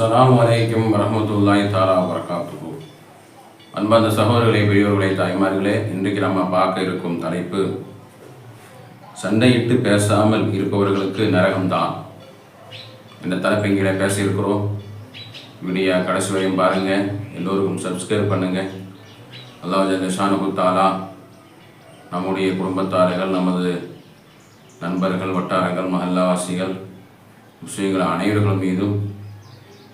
அஸ்லாம் வலைக்கம் வரமத்துல்லாய் தாலா வரகாத்துக்கு அன்பார்ந்த சகோதரர்களே பெரியவர்களே தாய்மார்களே இன்றைக்கு நம்ம பார்க்க இருக்கும் தலைப்பு சண்டையிட்டு பேசாமல் இருப்பவர்களுக்கு நரகம்தான். இந்த தலைப்பு இங்கே பேசியிருக்கிறோம். வீடியோ கடைசி வரையும் பாருங்கள் எல்லோருக்கும் சப்ஸ்கிரைப் பண்ணுங்கள் அல்லாஹ் ஜல்ல தாலா நம்முடைய குடும்பத்தார்கள் நமது நண்பர்கள் வட்டாரங்கள் மஹல்லாவாசிகள் முஸ்லீம்கள் அனைவர்கள் மீதும்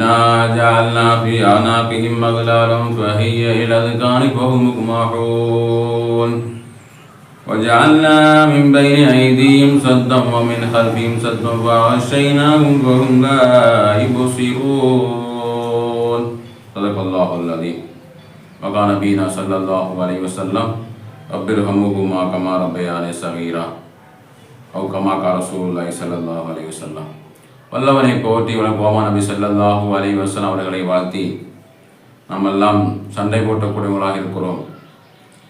إنا جعلنا في أعناقهم أغلالا فهي إلى الأذقان فهم مقمحون وجعلنا من بين أيديهم سدا ومن خلفهم سدا فغشيناهم فهم لا يبصرون صدق الله العظيم وقال نبينا صلى الله عليه وسلم رب ارحمهما كما ربياني صغيرا أو كما قال رسول الله صلى الله عليه وسلم வல்லவனை போற்றி வழங்குவோமா நபி சொல்லல்லாஹு அலைஹி வஸல்லம் அவர்களை வாழ்த்தி நம்மெல்லாம் சண்டை போட்டக்கூடியவர்களாக இருக்கிறோம்.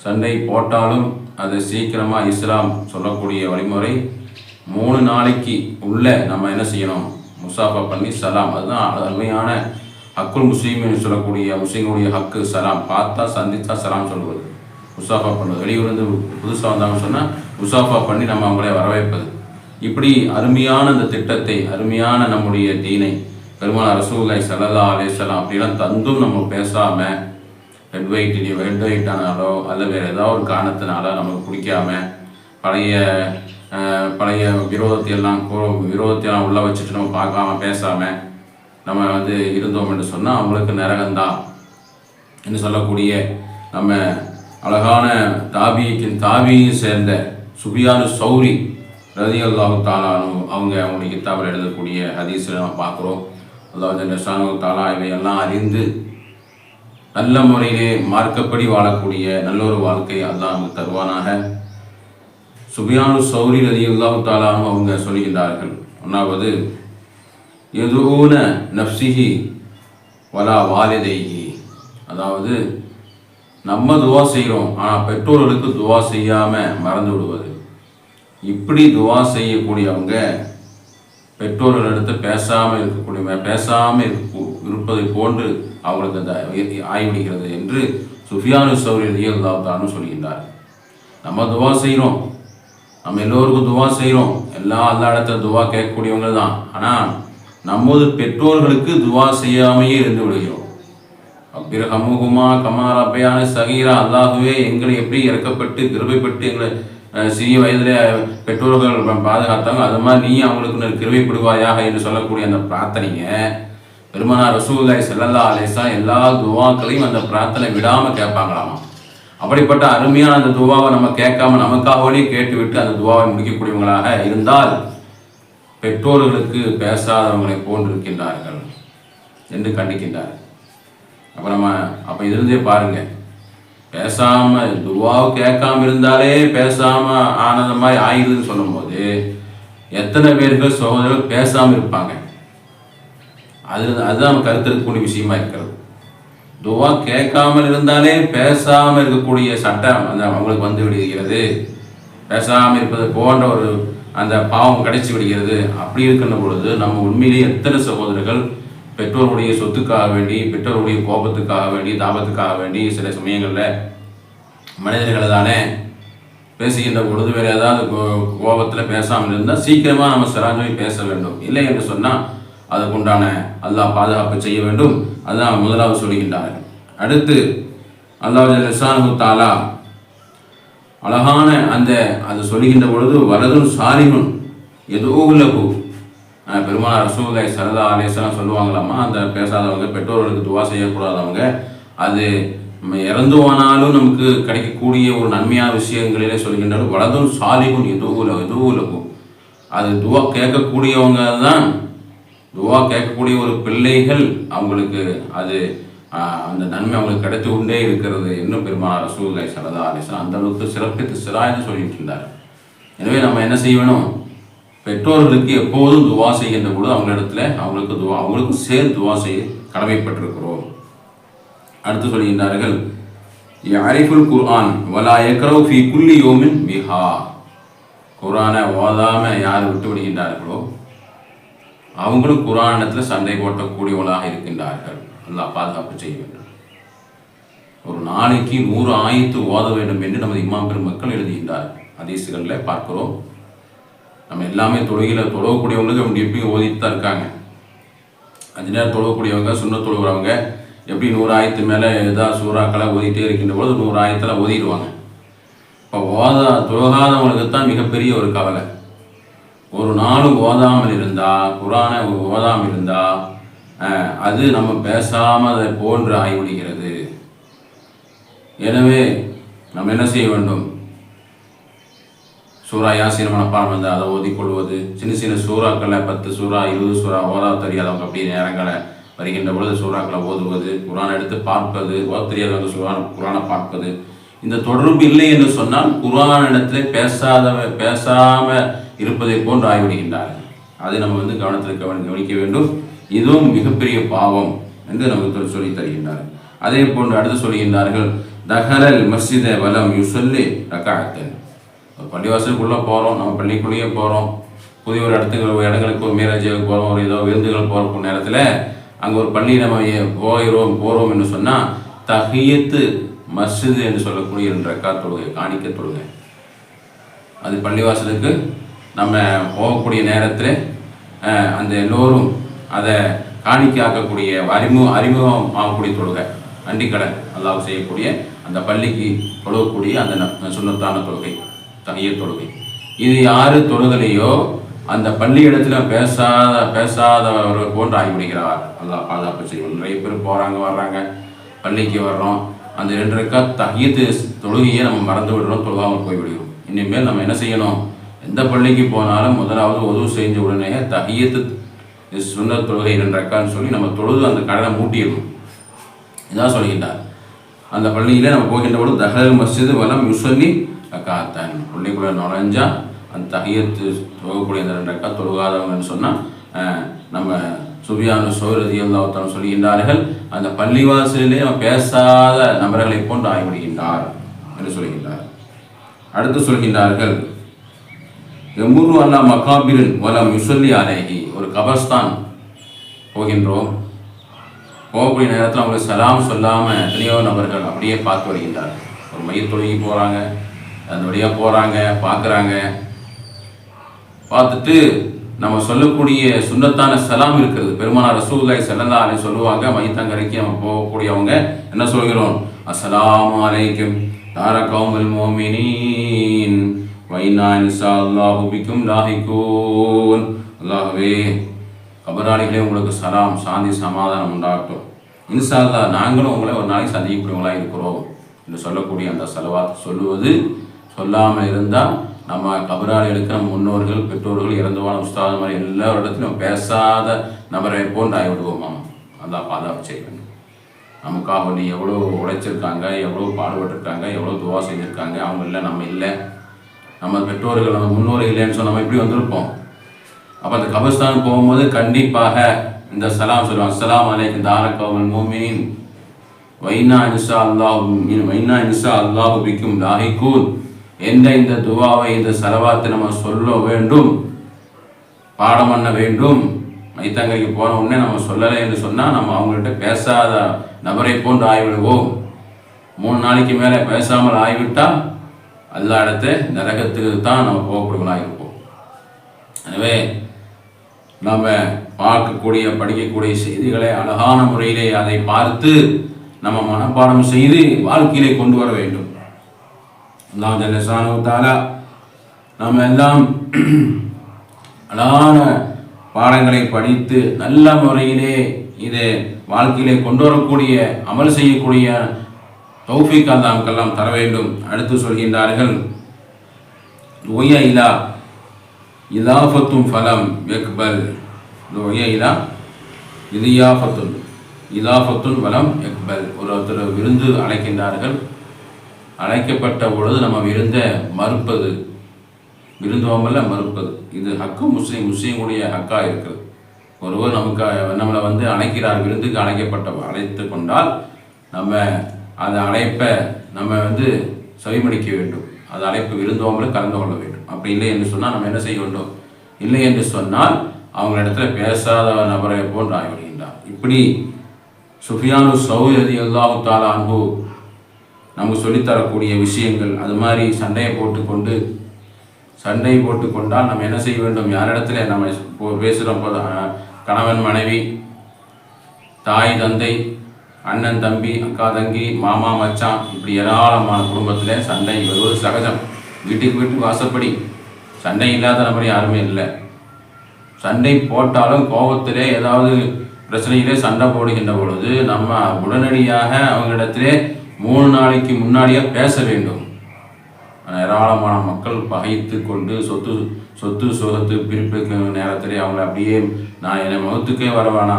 சண்டை போட்டாலும் அது சீக்கிரமாக இஸ்லாம் சொல்லக்கூடிய வழிமுறை மூணு நாளைக்கு உள்ளே நம்ம என்ன செய்யணும்? முசாஃபா பண்ணி சலாம். அதுதான் அருமையான ஹக்குல் முஸ்லீம்னு சொல்லக்கூடிய முஸ்லீம்களுடைய ஹக்கு சலாம். பார்த்தா சந்தித்தா சலாம் சொல்வது. முசாஃபா பண்ணுவது வெளியூர்ந்து புதுசாக வந்தாங்கன்னு சொன்னால் முசாஃபா பண்ணி நம்ம அவங்களே வரவேற்பது. இப்படி அருமையான அந்த திட்டத்தை அருமையான நம்முடைய தீனை பெருமாள் ரசூலை சல்லல்லா அலேசலாம் அப்படிலாம் தந்தும் நம்ம பேசாமல் ஹெட் வெயிட் ஹெட் வெயிட் ஆனாலோ அல்ல வேறு ஏதாவது ஒரு காரணத்தினால நமக்கு பிடிக்காம பழைய பழைய விரோதத்தையெல்லாம் எல்லாம் கோ- எல்லாம் உள்ள வச்சுட்டு நம்ம பார்க்காம பேசாமல் நம்ம வந்து இருந்தோம் என்று சொன்னால் அவங்களுக்கு நரகந்தான் என்று சொல்லக்கூடிய நம்ம அழகான தாபியின் தாபியும் சேர்ந்த சுபியானு சௌரி ரதி அல்லாஹு தாலானு அவங்க அவங்களுடைய கித்தாபில் எழுதக்கூடிய ஹதீஸில் நம்ம பார்க்குறோம். அல்லாஹ் ஜல்லஷானு தாலா இவையெல்லாம் அறிந்து நல்ல முறையிலே மார்க்கப்படி வாழக்கூடிய நல்ல ஒரு வாழ்க்கையை அல்லாஹ் நமக்கு தருவானாக. சுபியானு சௌரி ரதி அல்லாஹு தாலானு அவங்க சொல்கின்றார்கள். ஒன்றாவது எதுன நப்சிஹி வலா வாலிதைகி அதாவது நம்ம துவா செய்கிறோம் ஆனால் பெற்றோர்களுக்கு துவா செய்யாமல் மறந்து விடுவது. இப்படி துவா செய்யக்கூடியவங்க பெற்றோர்களிடத்து பேசாமல் இருக்கக்கூடிய பேசாமல் இருக்க இருப்பதை போன்று அவங்களுக்கு அந்த ஆய்விடுகிறது என்று சுஃபியானு சௌரியல் இயல்தாத்தான்னு சொல்கின்றார் நம்ம துவா செய்கிறோம் நம்ம எல்லோருக்கும் துவா செய்கிறோம் எல்லா எல்லா இடத்துல துவா கேட்கக்கூடியவங்க தான். ஆனால் நமது பெற்றோர்களுக்கு துவா செய்யாமையே இருந்து விடுகிறோம். அப்பிர ஹமுகுமா கமார் அப்பையான சகீரா அல்லாஹுவே எங்களை எப்படி இறக்கப்பட்டு கிருபைப்பட்டு எங்களை சிறிய வயதிலே பெற்றோர்கள் பாதுகாத்தாங்க. அது மாதிரி நீ அவங்களுக்கு கிருபைப்படுவாயாக என்று சொல்லக்கூடிய அந்த பிரார்த்தனைங்க பெருமனார் ரசூல்லாய் செல்லல்லா அலேசா எல்லா துவாக்களையும் அந்த பிரார்த்தனை விடாமல் கேட்பாங்களாமா? அப்படிப்பட்ட அருமையான அந்த துவாவை நம்ம கேட்காம நமக்காகவே கேட்டுவிட்டு அந்த துவாவை முடிக்கக்கூடியவங்களாக இருந்தால் பெற்றோர்களுக்கு பேசாதவங்களை போன்றிருக்கின்றார்கள் என்று கண்டிக்கின்றார் அப்போ நம்ம அப்போ இதிலிருந்தே பாருங்கள் பேசாம துவாவை கேட்காம இருந்தாலே பேசாம ஆனந்த மாதிரி ஆயிடுதுன்னு சொல்லும்போது எத்தனை பேர்கள் சகோதரர்கள் பேசாம இருப்பாங்க? அது அதுதான் கருத்திருக்கக்கூடிய விஷயமா இருக்கிறது. துவா கேட்காமல் இருந்தாலே பேசாம இருக்கக்கூடிய சட்டம் அந்த அவங்களுக்கு வந்து விடுகிறது. பேசாம இருப்பது போன்ற ஒரு அந்த பாவம் கிடைச்சி விடுகிறது. அப்படி இருக்கின்ற பொழுது நம்ம உண்மையிலேயே எத்தனை சகோதரர்கள் பெற்றோருடைய சொத்துக்காக வேண்டி பெற்றோருடைய கோபத்துக்காக வேண்டி தாபத்துக்காக வேண்டி சில சமயங்களில் மனிதர்களை தானே பேசுகின்ற பொழுது வேறு ஏதாவது கோ- கோபத்தில் பேசாமல் இருந்தால் சீக்கிரமாக நம்ம சராஜவை பேச வேண்டும். இல்லை என்று சொன்னால் அதுக்குண்டான அல்லாஹ் பாதுகாப்பு செய்ய வேண்டும். அதுதான் முதலாவது சொல்கின்றார்கள். அடுத்து அல்லாஹ் லிசானு தாலா அழகான அந்த அது சொல்லுகின்ற பொழுது வரதும் சாலிமுன் எதோ உலகு பெருமாள் ரசூலை சரதா அலேசலாம் சொல்லுவாங்களாமா அந்த பேசாதவங்க பெற்றோர்களுக்கு துவா செய்யக்கூடாதவங்க அது நம்ம இறந்து போனாலும் நமக்கு கிடைக்கக்கூடிய ஒரு நன்மையான விஷயங்களிலே சொல்கின்றாலும் வலதும் சாலிகும் எதுவும் எதுவும் இருக்கும் அது துவா கேட்கக்கூடியவங்க தான் துவா கேட்கக்கூடிய ஒரு பிள்ளைகள் அவங்களுக்கு அது அந்த நன்மை அவங்களுக்கு கிடைத்து கொண்டே இருக்கிறது இன்னும் பெருமானார் ரசூலை சரதா ஆலேசன் அந்த அளவுக்கு சிறப்பித்து சிறாய்னு சொல்லிட்டு இருந்தார். எனவே நம்ம என்ன செய்யணும்? பெற்றோர்களுக்கு எப்போதும் துவா செய்கின்ற பொழுது அவங்களிடத்துல அவங்களுக்கு துவா அவங்களுக்கும் சேர்ந்து துவா செய்ய கடமைப்பட்டிருக்கிறோம். அடுத்து சொல்கின்றார்கள் அரிஃபுல் குர்ஆன் வலா ஏக்கரோ ஃபி குல்லி யோமின் பிஹா குரானை ஓதாம யார் விட்டு விடுகின்றார்களோ அவங்களும் குரானத்தில் சண்டை போட்டக்கூடியவளாக இருக்கின்றார்கள். நல்லா பாதுகாப்பு செய்ய வேண்டும். ஒரு நாளைக்கு நூறு ஆயத்து ஓத வேண்டும் என்று நமது இமாம் பெருமக்கள் எழுதுகின்றார் அதிசுகளில் பார்க்கிறோம். நம்ம எல்லாமே தொழுகையில் தொழக்கூடியவங்களுக்கு அவங்க எப்பயும் ஓதிட்டு தான் இருக்காங்க. அஞ்சு நேரம் தொழக்கூடியவங்க சுண்ண தொழுகிறவங்க எப்படி நூறு ஆயிரத்து மேலே ஏதாவது சூறாக்களை ஓதிட்டே இருக்கின்ற பொழுது நூறு ஆயிரத்தில் ஓதிடுவாங்க. இப்போ ஓதா தொழுகாதவங்களுக்கு தான் மிகப்பெரிய ஒரு கவலை. ஒரு நாளும் ஓதாமல் இருந்தால் குரானை ஓதாமல் இருந்தால் அது நம்ம பேசாமல் அதை போன்று ஆகிவிடுகிறது. எனவே நம்ம என்ன செய்ய வேண்டும்? சூறா யாசின் மனப்பாடம் வந்து அதை ஓதிக்கொள்வது. சின்ன சின்ன சூறாக்களை பத்து சூறா இருபது சூறா ஓதா தெரியாதவங்க அப்படி நேரங்களை வருகின்ற பொழுது சூறாக்களை ஓதுவது குரான் எடுத்து பார்ப்பது ஓத தெரியாதவங்க சூறான குரானை பார்ப்பது. இந்த தொடர்பு இல்லை என்று சொன்னால் குரான் இடத்துல பேசாதவ பேசாம இருப்பதை போன்று ஆகிவிடுகின்றார்கள். அதை நம்ம வந்து கவனத்தில் கவனி கவனிக்க வேண்டும். இதுவும் மிகப்பெரிய பாவம் என்று நமக்கு சொல்லி தருகின்றார்கள் அதே போன்று அடுத்து சொல்கின்றார்கள் தஹரல் மஸ்ஜித வலம் யுசல்லி ரகாத்தன் ஒரு பள்ளிவாசலுக்குள்ளே போகிறோம் நம்ம பள்ளிக்குள்ளேயே போகிறோம். புதிய ஒரு இடத்துக்கு இடங்களுக்கு ஒரு போகிறோம். ஒரு ஏதோ விருந்துகள் போகிற நேரத்தில் அங்கே ஒரு பள்ளி நம்ம போகிறோம் போகிறோம் என்று சொன்னால் தஹியத்து மஸ்ஜிது என்று சொல்லக்கூடிய ரெண்டு ரக்கா தொழுகை காணிக்க தொழுகை. அது பள்ளிவாசலுக்கு நம்ம போகக்கூடிய நேரத்தில் அந்த எல்லோரும் அதை காணிக்க ஆக்கக்கூடிய அறிமுகம் அறிமுகம் ஆகக்கூடிய தொழுகை. அண்டிக்கடன் அல்லாஹ் செய்யக்கூடிய அந்த பள்ளிக்கு தொழுகக்கூடிய அந்த ந- தொழுகை. தனிய தொழுகை இது யாரு தொழுதலையோ அந்த பள்ளி இடத்துல பேசாத பேசாதவர் போன்று ஆகிவிடுகிறார் அல்லாஹ் பாதுகாப்பு செய்யும் நிறைய பேர் போகிறாங்க வர்றாங்க. பள்ளிக்கு வர்றோம். அந்த ரெண்டு ரெக்கா தகியத்து தொழுகையை நம்ம மறந்து விடுறோம் தொழுகாமல் போய்விடுகிறோம் இனிமேல் நம்ம என்ன செய்யணும்? எந்த பள்ளிக்கு போனாலும் முதலாவது உதவு செஞ்ச உடனே தகியத்து சுண்ண தொழுகை ரெண்டு ரெக்கான்னு சொல்லி நம்ம தொழுது அந்த கடனை மூட்டிடணும். இதான் சொல்லிக்கிட்டார் அந்த பள்ளியில் நம்ம போகின்ற பொழுது தஹல் மஸ்ஜிது வலம் யுசல்லி ரக்காத்தான் உள்ளிக்குள்ளே நுழைஞ்சா அந்த தகையத்து தொழக்கூடிய அந்த ரெண்டு ரக்கா தொழுகாதவங்கன்னு சொன்னால் நம்ம சுபியானு சோரதி அல்லாஹான் சொல்கின்றார்கள் அந்த பள்ளிவாசலிலே அவன் பேசாத நபர்களை போன்று ஆகிவிடுகின்றார் என்று சொல்கின்றார். அடுத்து சொல்கின்றார்கள் எம்முரு அல்லா மக்காபிரின் வலம் யுசல்லி அலேஹி. ஒரு கபர்ஸ்தான் போகின்றோம். போகக்கூடிய நேரத்தில் அவங்களுக்கு சலாம் சொல்லாமல் எத்தனையோ நபர்கள் அப்படியே பார்த்து வருகின்றார்கள். ஒரு மைய தொழுகி போகிறாங்க அது வழியாக போகிறாங்க பார்க்குறாங்க. பார்த்துட்டு நம்ம சொல்லக்கூடிய சுண்ணத்தான சலாம் இருக்கிறது. பெருமானார் ரசூல்லாய் செல்லலான்னு சொல்லுவாங்க மைத்தங்கரைக்கு நம்ம போகக்கூடியவங்க என்ன சொல்கிறோம்? அஸ்லாம் அலைக்கும் தாரகோமல் மோமினின். வைனா இன்சா அல்லாஹு பிக்கும் லாஹிகூன். கபராளிகளே உங்களுக்கு சலாம் சாந்தி சமாதானம் உண்டாகட்டும். இன்சா அல்லாஹ் நாங்களும் உங்களை ஒரு நாளைக்கு சந்திக்கக்கூடியவங்களா இருக்கிறோம். என்று சொல்லக்கூடிய அந்த செலவாக சொல்லுவது சொல்லாமல் இருந்தால் நம்ம கபராளிகளுக்கு நம்ம முன்னோர்கள் பெற்றோர்கள் இறந்துவான உஸ்தாத மாதிரி எல்லா இடத்துலையும் பேசாத நபரை போன்று ஆகிவிடுவோமா அதான் பாதுகாப்பு செய்ய நமக்காக நீ எவ்வளோ உழைச்சிருக்காங்க எவ்வளோ பாடுபட்டிருக்காங்க எவ்வளோ துவா செஞ்சுருக்காங்க அவங்க இல்லை நம்ம இல்லை. நம்ம பெற்றோர்கள் நம்ம முன்னோர்கள் இல்லைன்னு சொன்ன நம்ம எப்படி வந்திருப்போம்? அப்போ அந்த கபர்ஸ்தான் போகும்போது கண்டிப்பாக இந்த சலாம் சொல்லுவாங்க அஸ்ஸலாமு அலைக்கும் தாரகவன் மூமினின். வைனா இன்சா அல்லாஹ் வைனா இன்சா அல்லாஹு பிக்கும் லாஹிகூன். எந்த இந்த துவாவை இந்த செலவாத்தை நம்ம சொல்ல வேண்டும். பாடம் பண்ண வேண்டும். மைத்தங்கைக்கு போன உடனே நம்ம சொல்லலை என்று சொன்னால் நம்ம அவங்கள்ட்ட பேசாத நபரை போன்று ஆகிவிடுவோம் மூணு நாளைக்கு மேலே பேசாமல் ஆகிவிட்டால் எல்லா இடத்த நரகத்துக்கு தான் நம்ம போகக்கூடியவங்களாக இருப்போம். எனவே நம்ம பார்க்கக்கூடிய படிக்கக்கூடிய செய்திகளை அழகான முறையிலே அதை பார்த்து நம்ம மனப்பாடம் செய்து வாழ்க்கையிலே கொண்டு வர வேண்டும். அல்லாஹ் ஜல்லஷானு நாம் நம்ம எல்லாம் அழகான பாடங்களை படித்து நல்ல முறையிலே இதை வாழ்க்கையிலே கொண்டு வரக்கூடிய அமல் செய்யக்கூடிய தௌஃபிக் அல்லாமுக்கெல்லாம் தர வேண்டும். அடுத்து சொல்கின்றார்கள் ஒய்ய இலா இலாஃபத்தும் ஃபலம் எக்பல் இந்த ஒய்ய இலா இது இயாஃபத்துன் இலாஃபத்துன் வலம் எக்பல் ஒருத்தர் விருந்து அழைக்கின்றார்கள். அழைக்கப்பட்ட பொழுது நம்ம விருந்த மறுப்பது. விருந்தோமல்ல மறுப்பது. இது ஹக்கு முஸ்லீம் முஸ்லீமுடைய ஹக்கா இருக்குது ஒருவர் நமக்கு நம்மளை வந்து அழைக்கிறார் விருந்துக்கு அழைக்கப்பட்ட அழைத்து கொண்டால் நம்ம அந்த அழைப்பை நம்ம வந்து செவிமடிக்க வேண்டும். அது அழைப்பு விருந்தோமல் கலந்து கொள்ள வேண்டும். அப்படி இல்லை என்று சொன்னால் நம்ம என்ன செய்ய வேண்டும்? இல்லை என்று சொன்னால் அவங்களிடத்துல பேசாத நபரை போன்று ஆகிவிடுகின்றார். இப்படி சுஃபியானு சௌதி அல்லாஹு தாலா அன்பு நமக்கு சொல்லித்தரக்கூடிய விஷயங்கள் அது மாதிரி சண்டையை போட்டுக்கொண்டு சண்டை போட்டுக்கொண்டால் நம்ம என்ன செய்ய வேண்டும்? யாரிடத்துல நம்ம பேசுகிறோம் கணவன் மனைவி தாய் தந்தை அண்ணன் தம்பி அக்கா தங்கி மாமா மச்சான் இப்படி ஏராளமான குடும்பத்தில் சண்டை வருவது சகஜம். வீட்டுக்கு வீட்டுக்கு வாசப்படி. சண்டை இல்லாத நபர் யாருமே இல்லை. சண்டை போட்டாலும் கோபத்திலே ஏதாவது பிரச்சனையிலே சண்டை போடுகின்ற பொழுது நம்ம உடனடியாக அவங்களிடத்திலே மூணு நாளைக்கு முன்னாடியே பேச வேண்டும். ஏராளமான மக்கள் பகைத்து கொண்டு சொத்து சொத்து சுகத்து பிரிப்புக்கு நேரத்திலே அவங்களை அப்படியே நான் என்னை முகத்துக்கே வரவானா?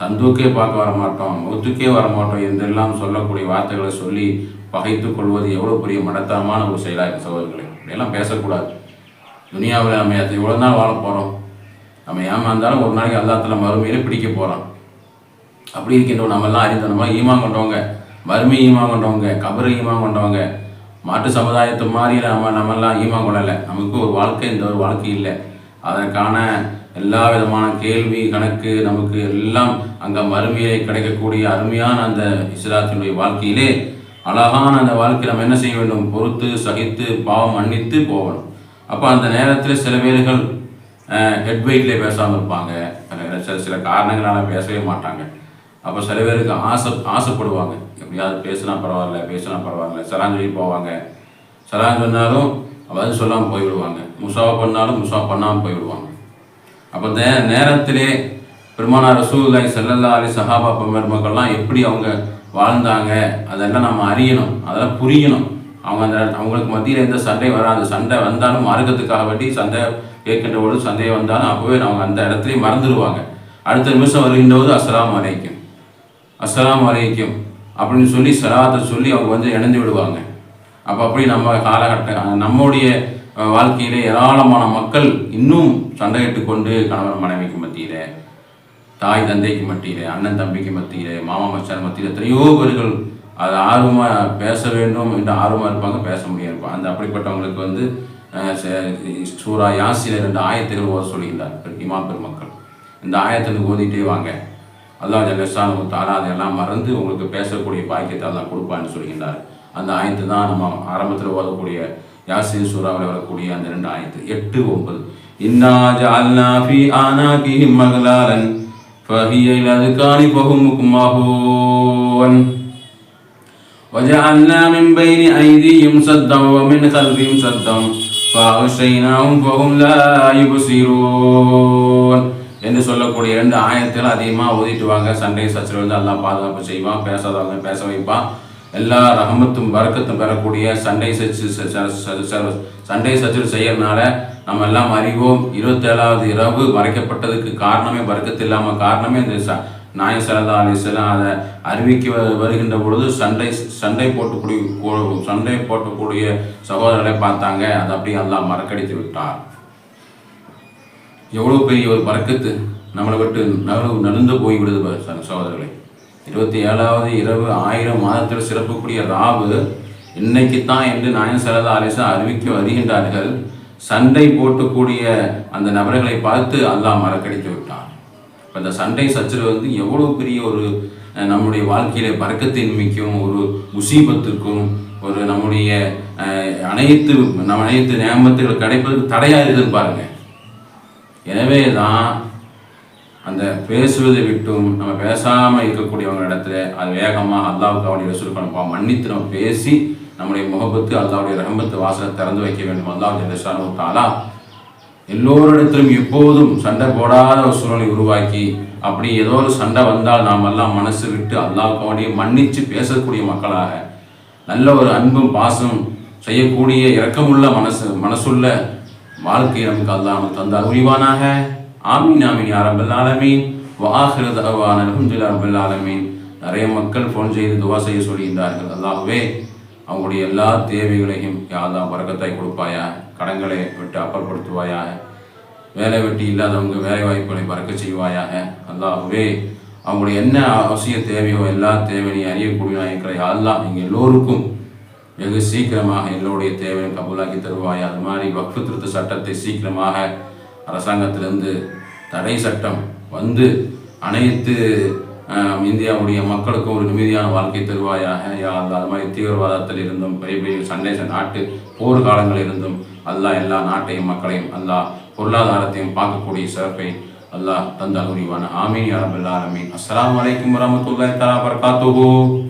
சந்தூக்கே சந்துக்கே பார்க்க வர மாட்டோம் முகத்துக்கே வர மாட்டோம் என்றெல்லாம் சொல்லக்கூடிய வார்த்தைகளை சொல்லி பகைத்து கொள்வது எவ்வளோ பெரிய மடத்தனமான ஒரு செயலாக இருக்கு சகோதரர்களே. இப்படியெல்லாம் பேசக்கூடாது. துனியாவில் நம்ம எத்தனை எவ்வளோ நாள் வாழ போகிறோம் நம்ம ஏமாந்தாலும் ஒரு நாளைக்கு அல்லாத்துல மறுமையிலே பிடிக்க போகிறோம் அப்படி இருக்கின்றோம் நம்மெல்லாம் அறிந்தனமா ஈமா கொண்டவங்க. வறுமை ஈமா கொண்டவங்க கபரு கொண்டவங்க மாட்டு சமுதாயத்து மாதிரி நம்ம நம்மெல்லாம் ஈமா கொள்ளலை. நமக்கு ஒரு வாழ்க்கை இந்த ஒரு வாழ்க்கை இல்லை. அதற்கான எல்லா விதமான கேள்வி கணக்கு நமக்கு எல்லாம் அங்கே மறுமையிலே கிடைக்கக்கூடிய அருமையான அந்த இஸ்லாத்தினுடைய வாழ்க்கையிலே அழகான அந்த வாழ்க்கை நம்ம என்ன செய்ய வேண்டும்? பொறுத்து சகித்து பாவம் மன்னித்து போகணும். அப்போ அந்த நேரத்தில் சில பேர்கள் ஹெட் வெயிட்லேயே பேசாமல் இருப்பாங்க. சில சில காரணங்களால் பேசவே மாட்டாங்க. அப்போ சில பேருக்கு ஆசை ஆசைப்படுவாங்க. எப்படியாவது பேசினா பரவாயில்ல பேசினா பரவாயில்ல சலான் போவாங்க. சலான் சொன்னாலும் பதில் சொல்லாமல் போய்விடுவாங்க. முசாவை பண்ணாலும் முசாவை பண்ணாமல் போய்விடுவாங்க. அப்போ நே நேரத்திலே பெருமானார் ரசூல்லாய் செல்லல்லா அலி சஹாபா பெருமக்கள்லாம் எப்படி அவங்க வாழ்ந்தாங்க அதெல்லாம் நம்ம அறியணும். அதெல்லாம் புரியணும். அவங்க அந்த அவங்களுக்கு மத்தியில் எந்த சண்டை வராது. சண்டை வந்தாலும் மார்க்கத்துக்காக வேண்டி சண்டை கேட்கின்ற பொழுது சண்டையை வந்தாலும் அப்போவே அவங்க அந்த இடத்துலையும் மறந்துடுவாங்க. அடுத்த நிமிஷம் வருகின்ற போது அஸ்லாம் அலைக்கும். அஸ்லாம் அலைக்கும் அப்படின்னு சொல்லி சலாத்தை சொல்லி அவங்க வந்து இணைந்து விடுவாங்க. அப்போ அப்படி நம்ம காலகட்ட நம்முடைய அஹ், வாழ்க்கையிலே ஏராளமான மக்கள் இன்னும் சண்டையிட்டு கொண்டு கணவன் மனைவிக்கு மத்தியிலே தாய் தந்தைக்கு மத்தியில் அண்ணன் தம்பிக்கு மத்தியில் மாமா மச்சான் மத்தியில் எத்தனையோ பேர்கள் அது ஆர்வமாக பேச வேண்டும் என்று ஆர்வமாக இருப்பாங்க பேச முடியாது அந்த அப்படிப்பட்டவங்களுக்கு வந்து சூரா யாசில ரெண்டு ஆயத்துகள் ஓத சொல்கின்றார் பெரு- இமாம் பெருமக்கள். இந்த ஆயத்தை ஓதிட்டே வாங்க. அல்லாஹ் ஜல்லஷான் தாலா அதெல்லாம் மறந்து உங்களுக்கு பேசக்கூடிய பாக்கியத்தை அல்லாஹ் கொடுப்பான்னு சொல்கின்றார் அந்த ஆயத்து தான் நம்ம ஆரம்பத்தில் ஓதக்கூடிய யாசின் சூறாவில் வரக்கூடிய அந்த ரெண்டு ஆயத்து எட்டு ஒன்பது இன்னா ஜஅல்னா ஃபீ ஆனாகிஹிம் மக்லாலன் ஃபஹிய இலா அதுகானி ஃபஹும் முக்மாஹூன் وجعلنا من بين أيديهم سدا ومن خلفهم سدا فأغشيناهم فهم لا يبصرون என்று சொல்லக்கூடிய ரெண்டு ஆயத்தில் அதிகமாக ஓதிட்டு வாங்க. சண்டை சச்சரவு வந்து எல்லாம் பாதுகாப்பு செய்வான். பேசாதவங்க பேச வைப்பான். எல்லா ரஹமத்தும் வரக்கத்தும் பெறக்கூடிய சண்டை சச்சு ச- சண்டை சச்சரவு செய்யறதுனால நம்ம எல்லாம் அறிவோம். இருபத்தேழாவது இரவு மறைக்கப்பட்டதுக்கு காரணமே வர்க்கத்து இல்லாமல் காரணமே இந்த ச சரதா அலிசலாம் அதை அறிவிக்க வ- வருகின்ற பொழுது சண்டை சண்டை போட்டுக்கூடிய சண்டை போட்டக்கூடிய சகோதரர்களை பார்த்தாங்க. அதை அப்படியே எல்லாம் மறக்கடித்து விட்டார். எவ்வளோ பெரிய ஒரு பறக்கத்து நம்மளை விட்டு நகரு நடந்து போய் விடுது ச- இருபத்தி ஏழாவது இரவு ஆயிரம் மாதத்தில் சிறப்புக்கூடிய ராவு இன்னைக்கு தான் என்று நாயன் சரதா அலிசா அறிவிக்க வருகின்றார்கள். சண்டை போட்டக்கூடிய அந்த நபர்களை பார்த்து அல்லாஹ் மறக்கடித்து விட்டான். இப்போ இந்த சண்டை சச்சரவு வந்து எவ்வளோ பெரிய ஒரு நம்முடைய வாழ்க்கையில பறக்கத்தின்மைக்கும் ஒரு முசீபத்துக்கும் ஒரு நம்முடைய அனைத்து நம்ம அனைத்து நியமத்துகள் கிடைப்பதற்கு தடையாக இருக்குதுன்னு பாருங்கள் எனவே தான் அந்த பேசுவதை விட்டும் நம்ம பேசாமல் இருக்கக்கூடியவங்க இடத்துல அது வேகமாக அல்லாவுக்கு அவனுடைய ரசூலுக்கு மன்னித்து நம்ம பேசி நம்முடைய முகபத்து அல்லாவுடைய ரஹமத்து வாசலை திறந்து வைக்க வேண்டும். அல்லாஹ் ஜெல்லஷானு தாலா எல்லோரிடத்திலும் எப்போதும் சண்டை போடாத ஒரு சூழலை உருவாக்கி அப்படி ஏதோ ஒரு சண்டை வந்தால் நாம் எல்லாம் மனசு விட்டு அல்லாவுக்கு அவனுடைய மன்னித்து பேசக்கூடிய மக்களாக நல்ல ஒரு அன்பும் பாசம் செய்யக்கூடிய இரக்கமுள்ள மனசு மனசுள்ள வாழ்க்கை நமக்கு அல்லாஹ் நமக்கு தந்தார் உரிவானாக ஆமீன் ஆமீன் யாரபல் ஆலமீன். வாஹிரத் அவான் அலமதுல்லா ரபுல் ஆலமீன். நிறைய மக்கள் ஃபோன் செய்து துவா செய்ய சொல்கின்றார்கள் அல்லாஹ்வே அவங்களுடைய எல்லா தேவைகளையும் யாரெல்லாம் வரக்கத்தாய் கொடுப்பாயா கடன்களை விட்டு அப்புறப்படுத்துவாயாக. வேலை வெட்டி இல்லாதவங்க வேலை வாய்ப்புகளை பறக்க செய்வாயாக. அல்லாஹ்வே அவங்களுடைய என்ன அவசிய தேவையோ எல்லா தேவையும் அறியக்கூடிய இருக்கிற அல்லாஹ் எங்கள் எல்லோருக்கும் வெகு சீக்கிரமாக எல்லோருடைய தேவையும் கபூலாக்கி தருவாயா. அது மாதிரி வக்ஃபு திருத்த சட்டத்தை சீக்கிரமாக அரசாங்கத்திலிருந்து தடை சட்டம் வந்து அனைத்து இந்தியாவுடைய மக்களுக்கும் ஒரு நிம்மதியான வாழ்க்கை தருவாயாக. யா அது மாதிரி தீவிரவாதத்தில் இருந்தும் பெரிய பெரிய சண்டை நாட்டு போர் காலங்களில் இருந்தும் அல்லாஹ் எல்லா நாட்டையும் மக்களையும் அல்லாஹ் பொருளாதாரத்தையும் பார்க்கக்கூடிய சிறப்பை அல்லாஹ் தந்தால் உரிவான. ஆமீன் யா ரப்பல் ஆலமீன். அஸ்ஸலாமு அலைக்கும் வரஹ்மத்துல்லாஹி